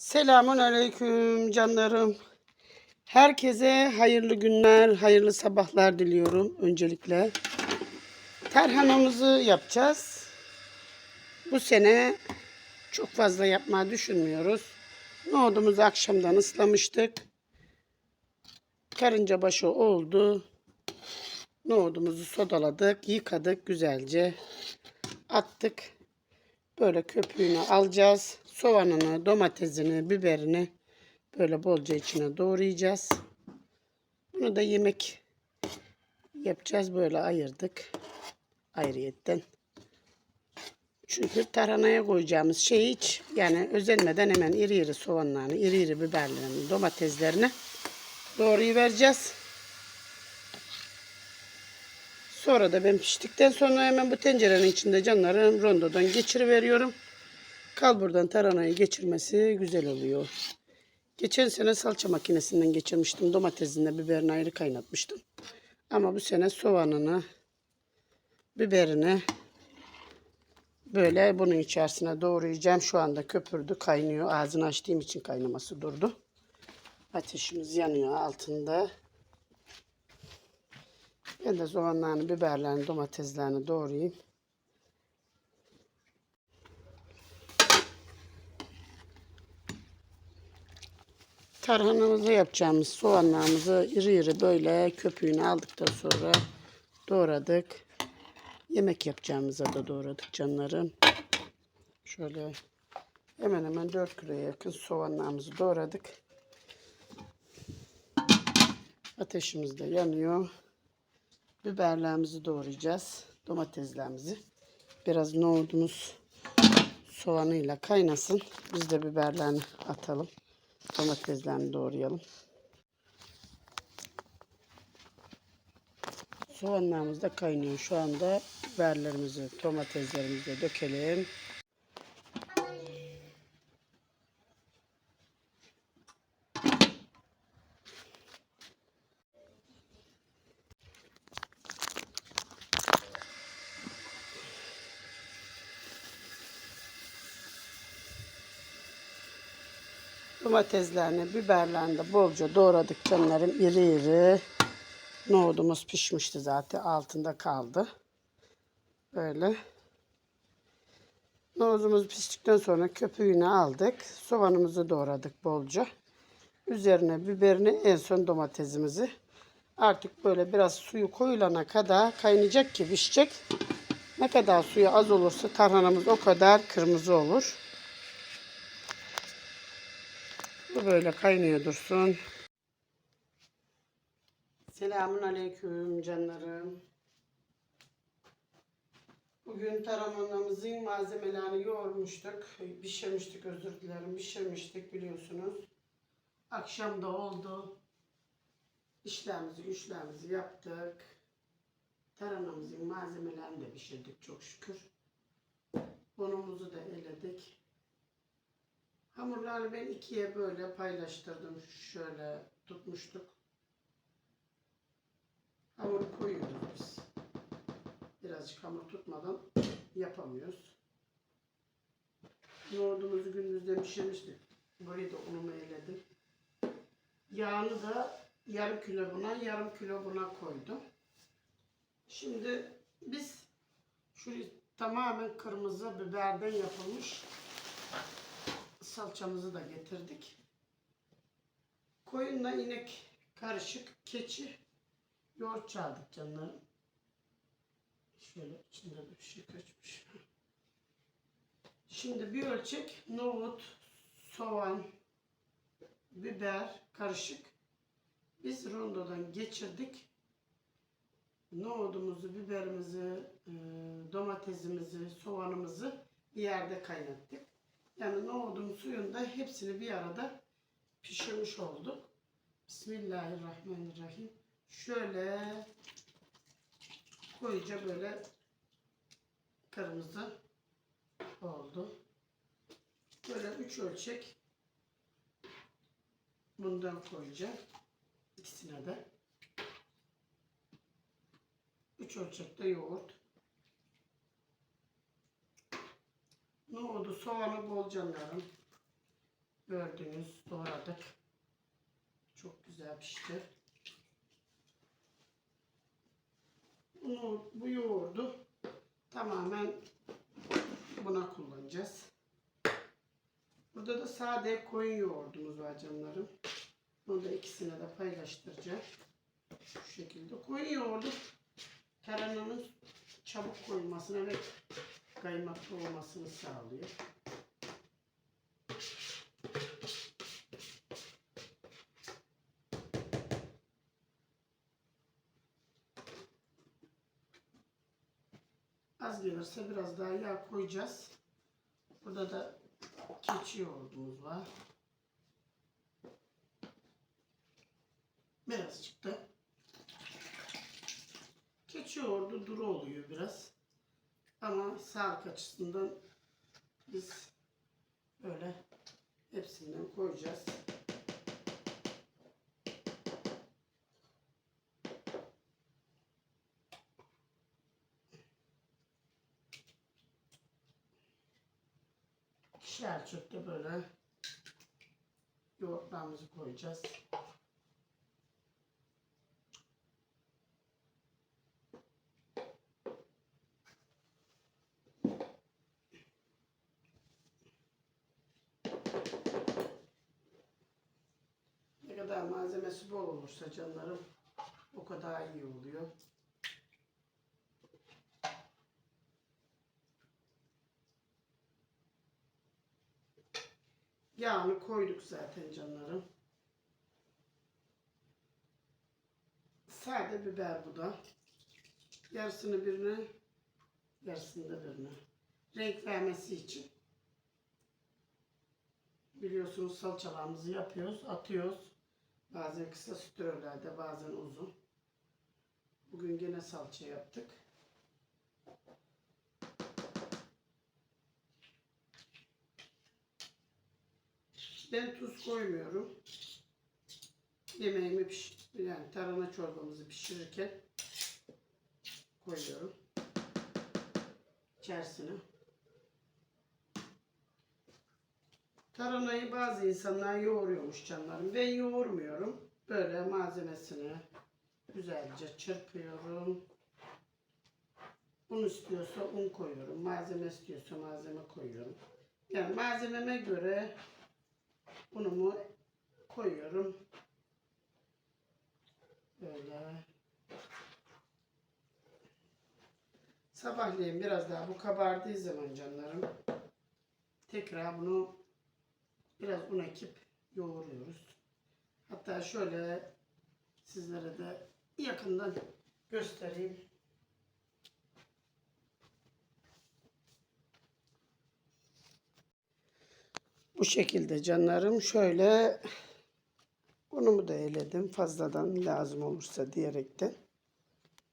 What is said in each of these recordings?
Selamun aleyküm canlarım. Herkese hayırlı günler, hayırlı sabahlar diliyorum öncelikle. Tarhanamızı yapacağız. Bu sene çok fazla yapmayı düşünmüyoruz. Nohudumuzu akşamdan ıslamıştık. Karınca başı oldu. Nohudumuzu sodaladık, yıkadık güzelce. Attık. Böyle köpüğünü alacağız. Soğanını, domatesini, biberini böyle bolca içine doğrayacağız. Bunu da yemek yapacağız. Böyle ayırdık. Ayrıyetten. Çünkü tarhanaya koyacağımız şey hiç yani özenmeden hemen iri iri soğanlarını, iri iri biberlerini, domateslerini doğruyu vereceğiz. Sonra da ben piştikten sonra hemen bu tencerenin içinde canlarım rondodan geçiriveriyorum. Kalburdan taranayı geçirmesi güzel oluyor. Geçen sene salça makinesinden geçirmiştim. Domatesini biberini ayrı kaynatmıştım. Ama bu sene soğanını, biberini böyle bunun içerisine doğrayacağım. Şu anda köpürdü, kaynıyor. Ağzını açtığım için kaynaması durdu. Ateşimiz yanıyor altında. Ben de soğanlarını, biberlerini, domateslerini doğrayayım. Tarhanamızı yapacağımız soğanlarımızı iri iri böyle köpüğünü aldıktan sonra doğradık. Yemek yapacağımıza da doğradık canlarım. Şöyle hemen hemen 4 kiloya yakın soğanlarımızı doğradık. Ateşimiz de yanıyor. Biberlerimizi doğrayacağız. Domateslerimizi. Biraz nohudumuz soğanıyla kaynasın. Biz de biberlerini atalım. Domateslerini doğrayalım. Soğanlarımız da kaynıyor. Şu anda biberlerimizi, domateslerimizi de dökelim. Domateslerini, biberlerini de bolca doğradık canlarım. iri iri. Nohudumuz pişmişti zaten. Altında kaldı. Böyle. Nohudumuz piştikten sonra köpüğünü aldık. Soğanımızı doğradık bolca. Üzerine biberini en son domatesimizi. Artık böyle biraz suyu koyulana kadar kaynayacak ki pişecek. Ne kadar suyu az olursa tarhanamız o kadar kırmızı olur. Bu böyle kaynıyor dursun. Selamun aleyküm canlarım. Bugün taramanamızın malzemelerini yoğurmuştuk. Pişirmiştik özür dilerim. Pişirmiştik biliyorsunuz. Akşam da oldu. İşlerimizi, güçlerimizi yaptık. Taranamızın malzemelerini de pişirdik çok şükür. Unumuzu da eledik. Hamurları ben ikiye böyle paylaştırdım. Şöyle tutmuştuk. Hamur koyuyoruz biz. Birazcık hamur tutmadan yapamıyoruz. Yoğurdumuzu gündüzden pişirmiştik. Burayı da unumu eledim. Yağını da yarım kilo buna, yarım kilo buna koydum. Şimdi biz şu tamamen kırmızı biberden yapılmış salçamızı da getirdik. Koyunla inek karışık keçi yoğurt çaldık canlarım. Şöyle içinde de bir şey kaçmış. Şimdi bir ölçek nohut, soğan, biber karışık. Biz rondodan geçirdik. Nohudumuzu, biberimizi, e, domatesimizi, soğanımızı bir yerde kaynattık. Yani nohudun suyunda hepsini bir arada pişirmiş olduk. Bismillahirrahmanirrahim. Şöyle koyunca böyle kırmızı oldu. Böyle üç ölçek bundan koyacağım. İkisine de. Üç ölçekte yoğurt. Nohudu, soğanı bol canlarım. gördünüz doğradık. Çok güzel pişti. Bunu, bu yoğurdu tamamen buna kullanacağız. Burada da sade koyun yoğurdumuz var canlarım. Bunu da ikisine de paylaştıracağım. Şu şekilde. Koyun yoğurdu tarhananın çabuk koyulmasına ve kaymaklı olmasını sağlıyor. Az gelirse biraz daha yağ koyacağız. Burada da keçi yoğurdumuz var. Biraz çıktı. Keçi yoğurdu duru oluyor biraz. Ama sağlık açısından biz böyle hepsinden koyacağız. İkişer çöpte böyle yoğurtlarımızı koyacağız. Ne kadar bol olursa canlarım o kadar iyi oluyor. Yağını koyduk zaten canlarım. Sade biber bu da. Yarısını birine, yarısını da birine. Renk vermesi için. Biliyorsunuz salçalarımızı yapıyoruz, atıyoruz. Bazen kısa sütürlerde, bazen uzun. Bugün gene salça yaptık. Ben tuz koymuyorum. Yemeğimi piş yani tarhana çorbamızı pişirirken koyuyorum. İçerisine. Tarhanayı bazı insanlar yoğuruyormuş canlarım. Ben yoğurmuyorum. Böyle malzemesini güzelce çırpıyorum. Un istiyorsa un koyuyorum. Malzeme istiyorsa malzeme koyuyorum. Yani malzememe göre unumu koyuyorum. Böyle. Sabahleyin biraz daha bu kabardığı zaman canlarım tekrar bunu biraz un ekip yoğuruyoruz. Hatta şöyle sizlere de yakından göstereyim. Bu şekilde canlarım şöyle unumu da eledim fazladan lazım olursa diyerekten.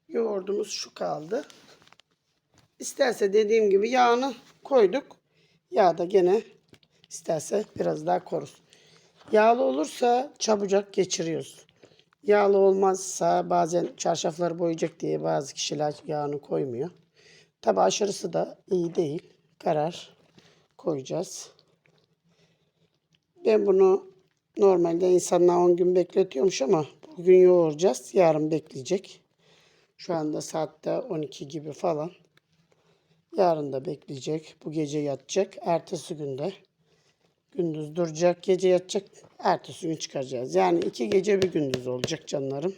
Yoğurdumuz şu kaldı. İsterse dediğim gibi yağını koyduk. Yağ da gene isterse biraz daha koruz. Yağlı olursa çabucak geçiriyoruz. Yağlı olmazsa bazen çarşafları boyayacak diye bazı kişiler yağını koymuyor. Tabi aşırısı da iyi değil. Karar koyacağız. Ben bunu normalde insanlar 10 gün bekletiyormuş ama bugün yoğuracağız. Yarın bekleyecek. Şu anda saatte 12 gibi falan. Yarın da bekleyecek. Bu gece yatacak. Ertesi günde gündüz duracak. Gece yatacak. Ertesi gün çıkaracağız. Yani iki gece bir gündüz olacak canlarım.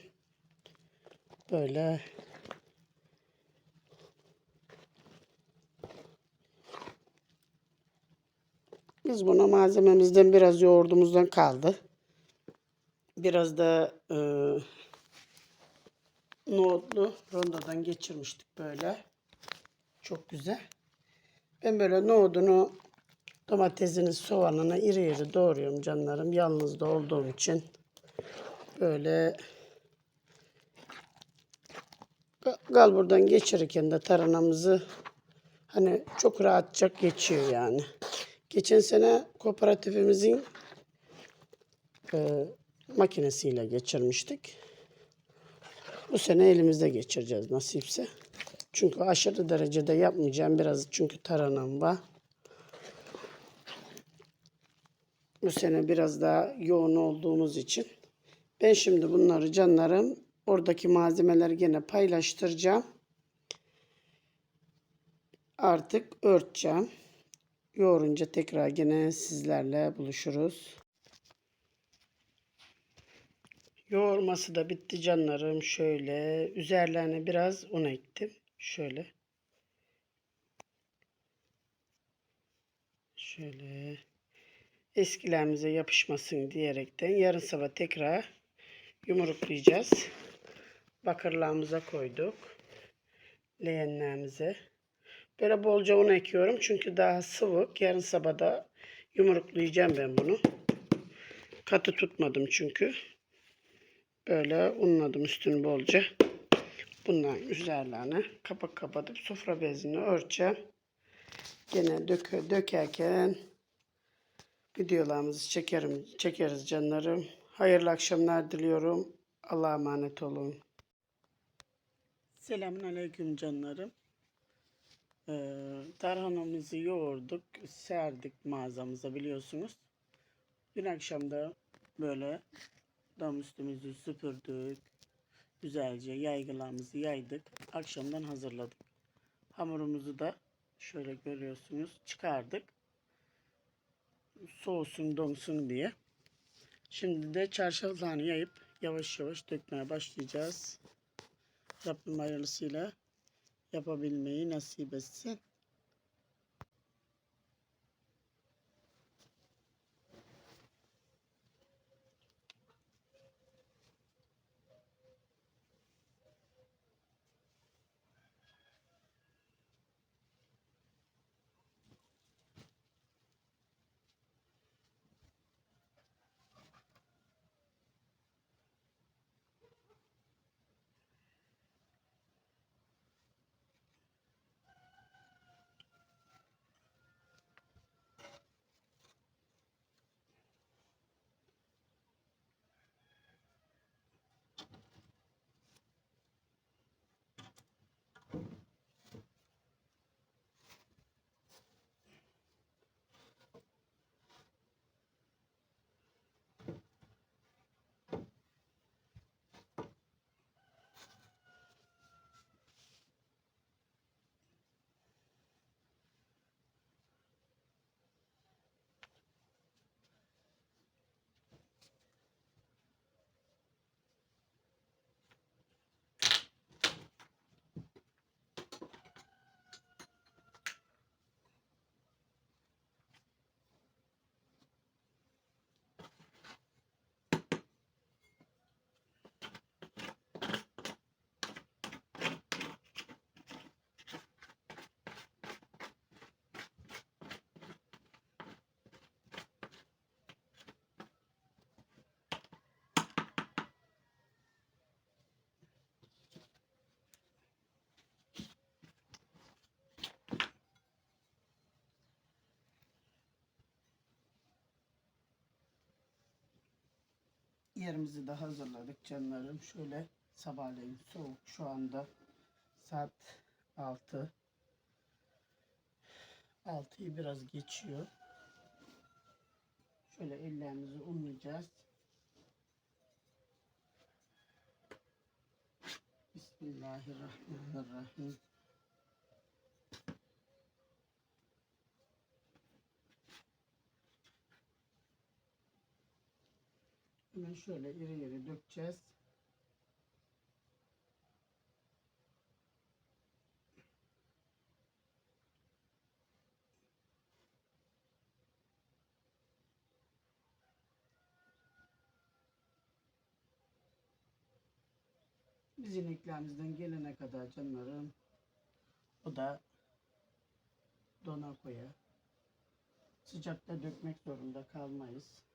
Böyle Biz buna malzememizden biraz yoğurdumuzdan kaldı. Biraz da e, nohutlu rondodan geçirmiştik böyle. Çok güzel. Ben böyle nohudunu, domatesini, soğanını iri iri doğruyorum canlarım. Yalnız da olduğum için böyle gal buradan geçirirken de taranamızı hani çok rahatça geçiyor yani. Geçen sene kooperatifimizin e, makinesiyle geçirmiştik. Bu sene elimizde geçireceğiz nasipse. Çünkü aşırı derecede yapmayacağım biraz çünkü taranam var. Bu sene biraz daha yoğun olduğumuz için. Ben şimdi bunları canlarım oradaki malzemeleri gene paylaştıracağım. Artık örteceğim. Yoğurunca tekrar gene sizlerle buluşuruz. Yoğurması da bitti canlarım. Şöyle üzerlerine biraz un ektim. Şöyle. Şöyle eskilerimize yapışmasın diyerekten yarın sabah tekrar yumruklayacağız. Bakırlarımıza koyduk. Leğenlerimize. Böyle bolca un ekiyorum çünkü daha sıvı. Yarın sabah da yumruklayacağım ben bunu. Katı tutmadım çünkü. Böyle unladım üstünü bolca. Bunların üzerlerine kapak kapatıp sofra bezini örteceğim. Gene döke, dökerken videolarımızı çekerim, çekeriz canlarım. Hayırlı akşamlar diliyorum. Allah'a emanet olun. Selamun aleyküm canlarım. Ee, tarhanamızı yoğurduk, serdik mağazamıza biliyorsunuz. Dün akşam da böyle dam üstümüzü süpürdük. Güzelce yaygılarımızı yaydık. Akşamdan hazırladık. Hamurumuzu da şöyle görüyorsunuz çıkardık. Soğusun donsun diye. Şimdi de çarşaflarını yayıp yavaş yavaş dökmeye başlayacağız. Rabbim hayırlısıyla yapabilmeyi nasip etsin. Yerimizi de hazırladık canlarım. Şöyle sabahleyin soğuk şu anda saat 6. 6'yı biraz geçiyor. Şöyle ellerimizi unlayacağız. Bismillahirrahmanirrahim. Hemen şöyle iri iri dökeceğiz. Biz ineklerimizden gelene kadar canlarım o da dona koya. Sıcakta dökmek zorunda kalmayız.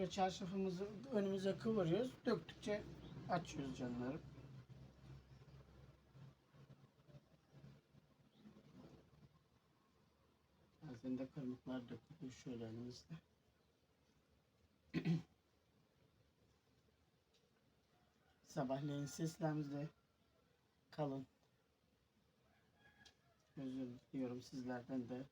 Böyle çarşafımızı önümüze kıvırıyoruz. Döktükçe açıyoruz canlarım. Bazen de kırmıklar dökülüyor şöyle önümüzde. Sabahleyin seslerimizle kalın. Özür diliyorum sizlerden de.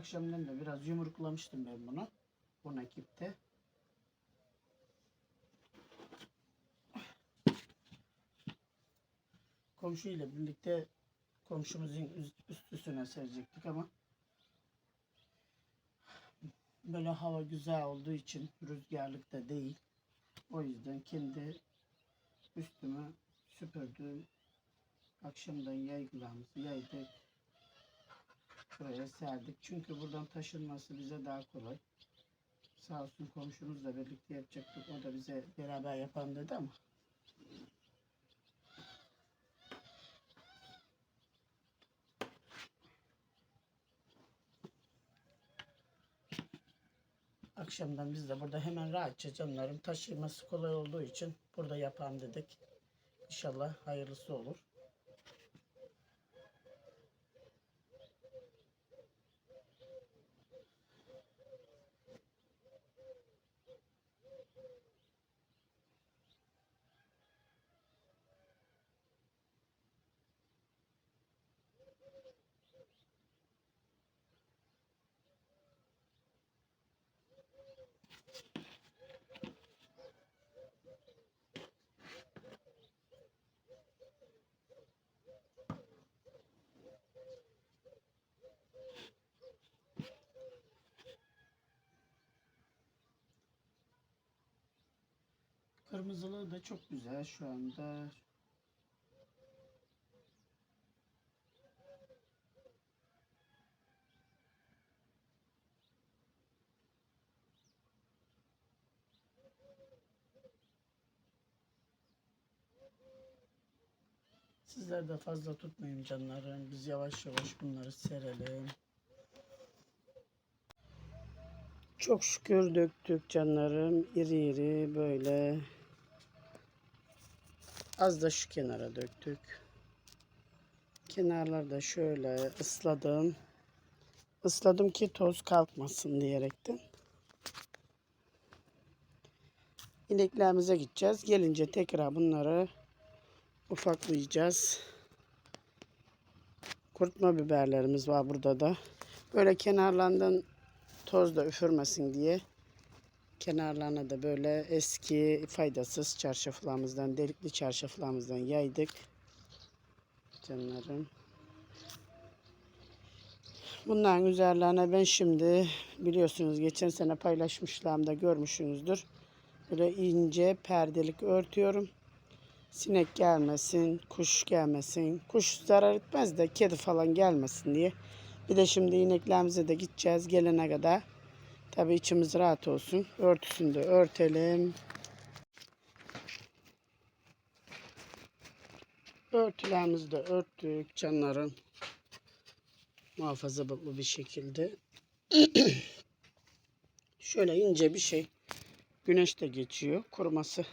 Akşamdan da biraz yumruklamıştım ben bunu. Bu nakipte. Komşu ile birlikte komşumuzun üst- üstüne serecektik ama böyle hava güzel olduğu için rüzgarlık da değil. O yüzden kendi üstüme süpürdüm. Akşamdan yaygılarımızı yaydık. Buraya serdik. Çünkü buradan taşınması bize daha kolay. Sağ olsun komşumuzla birlikte yapacaktık. O da bize beraber yapalım dedi ama Akşamdan biz de burada hemen rahatça canlarım taşıması kolay olduğu için burada yapalım dedik. İnşallah hayırlısı olur. Kırmızılığı da çok güzel şu anda. Sizler de fazla tutmayın canlarım. Biz yavaş yavaş bunları serelim. Çok şükür döktük canlarım. İri iri böyle. Az da şu kenara döktük. Kenarları da şöyle ısladım. Isladım ki toz kalkmasın diyerekten. İneklerimize gideceğiz. Gelince tekrar bunları ufaklayacağız. Kurutma biberlerimiz var burada da. Böyle kenarlarından toz da üfürmesin diye kenarlarına da böyle eski faydasız çarşaflarımızdan, delikli çarşaflarımızdan yaydık. Canlarım. Bunların üzerlerine ben şimdi biliyorsunuz geçen sene paylaşmışlarımda görmüşsünüzdür. Böyle ince perdelik örtüyorum. Sinek gelmesin, kuş gelmesin. Kuş zarar etmez de kedi falan gelmesin diye. Bir de şimdi ineklerimize de gideceğiz gelene kadar. Tabii içimiz rahat olsun. Örtüsünü de örtelim. Örtülerimizi de örttük canlarım. Muhafazalı bir şekilde. Şöyle ince bir şey. Güneş de geçiyor. Kuruması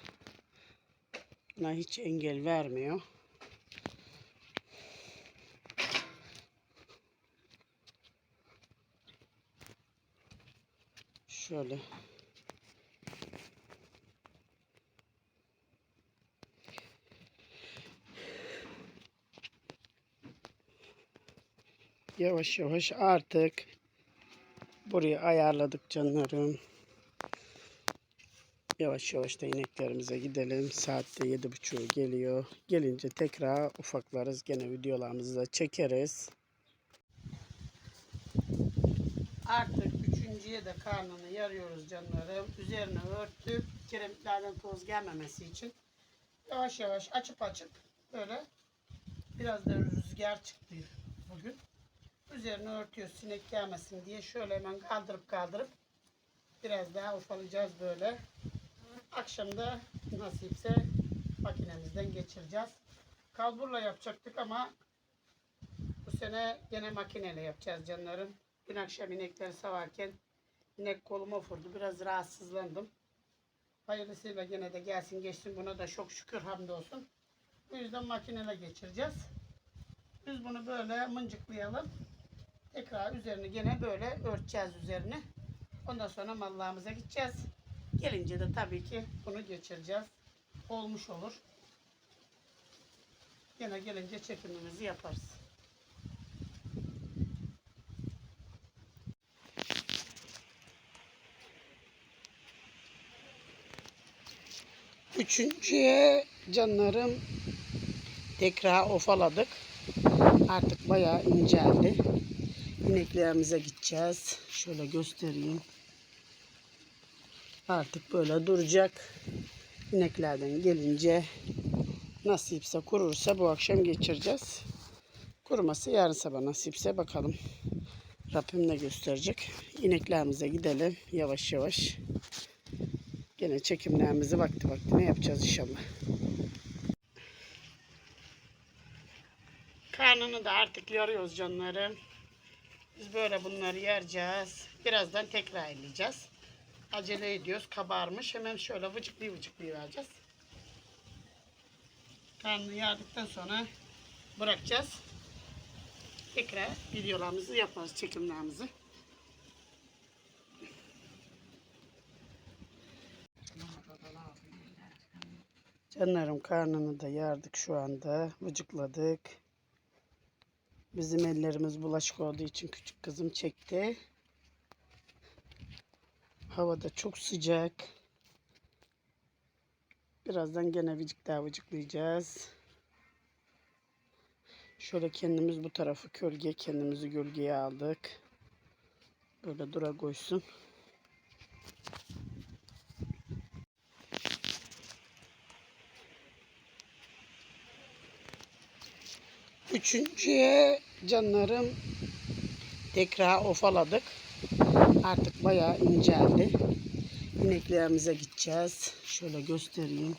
buna hiç engel vermiyor. Şöyle. Yavaş yavaş artık burayı ayarladık canlarım. Yavaş yavaş da ineklerimize gidelim. Saatte yedi buçuğu geliyor. Gelince tekrar ufaklarız. Gene videolarımızı da çekeriz. Artık üçüncüye de karnını yarıyoruz canlarım. Üzerine örttük. Kiremitlerden toz gelmemesi için. Yavaş yavaş açıp açıp böyle biraz da rüzgar çıktı bugün. Üzerine örtüyoruz sinek gelmesin diye şöyle hemen kaldırıp kaldırıp biraz daha ufalayacağız böyle. Akşam da nasipse makinemizden geçireceğiz. Kalburla yapacaktık ama bu sene gene makineyle yapacağız canlarım. Dün akşam inekleri savarken inek koluma vurdu. Biraz rahatsızlandım. Hayırlısıyla gene de gelsin geçsin. Buna da çok şükür hamdolsun. Bu yüzden makineyle geçireceğiz. Biz bunu böyle mıncıklayalım. Tekrar üzerine gene böyle örteceğiz üzerine. Ondan sonra mallağımıza gideceğiz. Gelince de tabii ki bunu geçireceğiz. Olmuş olur. Yine gelince çekimimizi yaparız. Üçüncüye canlarım tekrar ofaladık. Artık bayağı inceldi. İneklerimize gideceğiz. Şöyle göstereyim. Artık böyle duracak. İneklerden gelince nasipse kurursa bu akşam geçireceğiz. Kuruması yarın sabah nasipse bakalım. Rabbim ne gösterecek. İneklerimize gidelim yavaş yavaş. Gene çekimlerimizi vakti vaktine yapacağız inşallah. Karnını da artık yarıyoruz canlarım. Biz böyle bunları yereceğiz. Birazdan tekrar eleyeceğiz. Acele ediyoruz. Kabarmış. Hemen şöyle vıcıklı vıcıklı vereceğiz. Karnını yardıktan sonra bırakacağız. Tekrar videolarımızı yaparız. Çekimlerimizi. Canlarım karnını da yardık şu anda. Vıcıkladık. Bizim ellerimiz bulaşık olduğu için küçük kızım çekti. Hava da çok sıcak. Birazdan gene vıcık daha vıcıklayacağız. Şöyle kendimiz bu tarafı gölge, kendimizi gölgeye aldık. Böyle dura koysun. Üçüncüye canlarım tekrar ofaladık. Artık bayağı inceldi. İneklerimize gideceğiz. Şöyle göstereyim.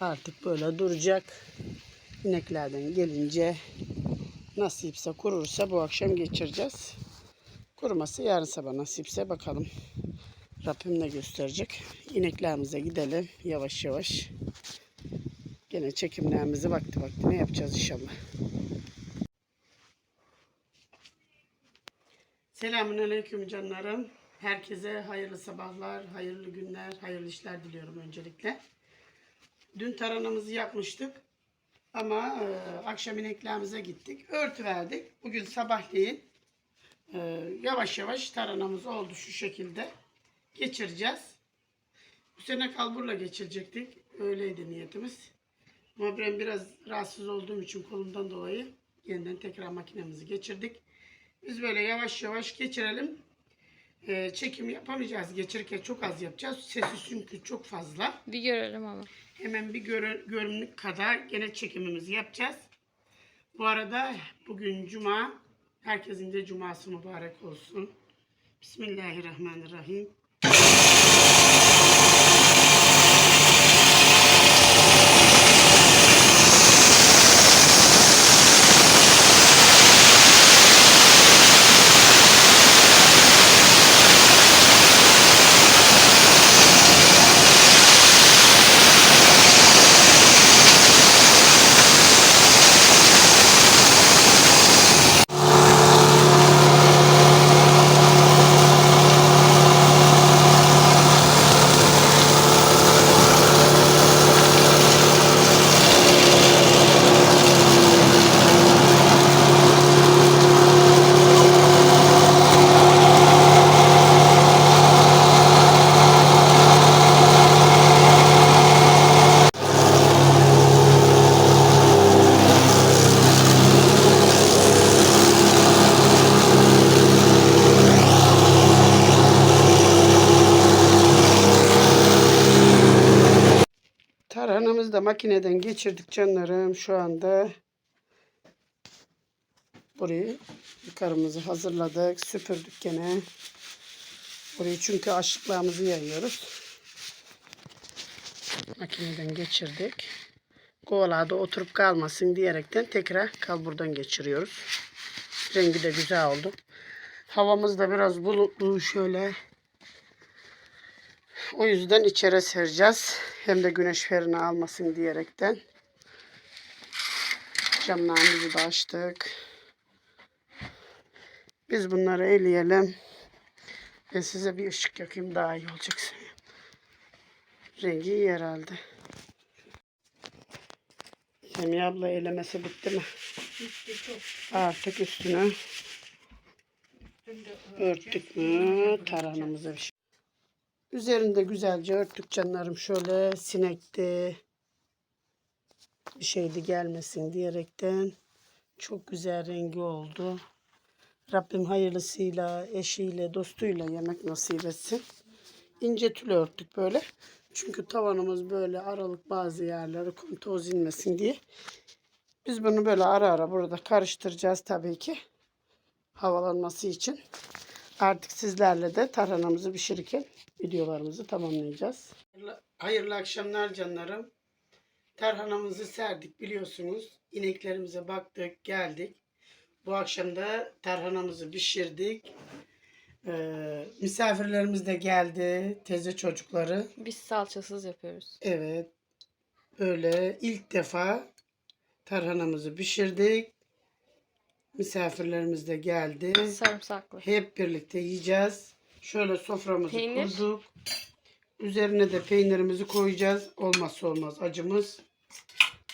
Artık böyle duracak. İneklerden gelince nasipse kurursa bu akşam geçireceğiz. Kuruması yarın sabah nasipse bakalım. Rabbim ne gösterecek. İneklerimize gidelim yavaş yavaş. Gene çekimlerimizi vakti vaktine yapacağız inşallah. Selamünaleyküm canlarım. Herkese hayırlı sabahlar, hayırlı günler, hayırlı işler diliyorum öncelikle. Dün taranamızı yapmıştık. Ama e, akşam ineklerimize gittik. Örtü verdik. Bugün sabahleyin e, yavaş yavaş taranamız oldu şu şekilde. Geçireceğiz. Bu sene kalburla geçirecektik. Öyleydi niyetimiz. Ama ben biraz rahatsız olduğum için kolumdan dolayı yeniden tekrar makinemizi geçirdik. Biz böyle yavaş yavaş geçirelim. Ee, çekim yapamayacağız. Geçirirken çok az yapacağız. Sesi çünkü çok fazla. Bir görelim ama. Hemen bir göre, görünük kadar gene çekimimizi yapacağız. Bu arada bugün cuma. Herkesin de cuması mübarek olsun. Bismillahirrahmanirrahim. Tarhanamızı da makineden geçirdik canlarım. Şu anda burayı yukarımızı hazırladık. Süpürdük gene. Burayı çünkü açlıklarımızı yayıyoruz. Makineden geçirdik. Kovalarda oturup kalmasın diyerekten tekrar kalburdan geçiriyoruz. Rengi de güzel oldu. Havamız da biraz bulutlu şöyle. O yüzden içeri sereceğiz. Hem de güneş ferini almasın diyerekten. Camlarımızı da açtık. Biz bunları eleyelim. Ben size bir ışık yakayım daha iyi olacak. Rengi iyi herhalde. Semiha abla elemesi bitti mi? Bitti çok. Artık üstüne Üstünde örttük mü taranımıza bir şey. Üzerinde güzelce örttük canlarım şöyle sinekti bir şeydi gelmesin diyerekten çok güzel rengi oldu. Rabbim hayırlısıyla, eşiyle, dostuyla yemek nasip etsin. İnce tül örttük böyle. Çünkü tavanımız böyle aralık bazı yerleri kum toz inmesin diye. Biz bunu böyle ara ara burada karıştıracağız tabii ki. Havalanması için. Artık sizlerle de tarhanamızı pişirirken videolarımızı tamamlayacağız. Hayırlı, hayırlı akşamlar canlarım. Tarhanamızı serdik biliyorsunuz. İneklerimize baktık, geldik. Bu akşam da tarhanamızı pişirdik. Ee, misafirlerimiz de geldi. Teyze çocukları. Biz salçasız yapıyoruz. Evet. Böyle ilk defa tarhanamızı pişirdik. Misafirlerimiz de geldi. Sarımsaklı. Hep birlikte yiyeceğiz. Şöyle soframızı Peynir. kurduk. Üzerine de peynirimizi koyacağız. Olmazsa olmaz acımız.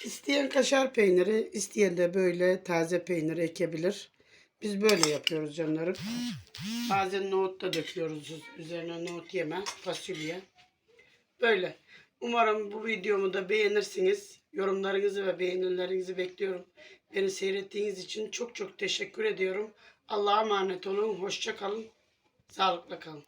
İsteyen kaşar peyniri, isteyen de böyle taze peynir ekebilir. Biz böyle yapıyoruz canlarım. Bazen nohut da döküyoruz üzerine nohut yeme, fasulye. Böyle. Umarım bu videomu da beğenirsiniz. Yorumlarınızı ve beğenilerinizi bekliyorum. Beni seyrettiğiniz için çok çok teşekkür ediyorum. Allah'a emanet olun. Hoşça kalın. Sağlıkla kalın.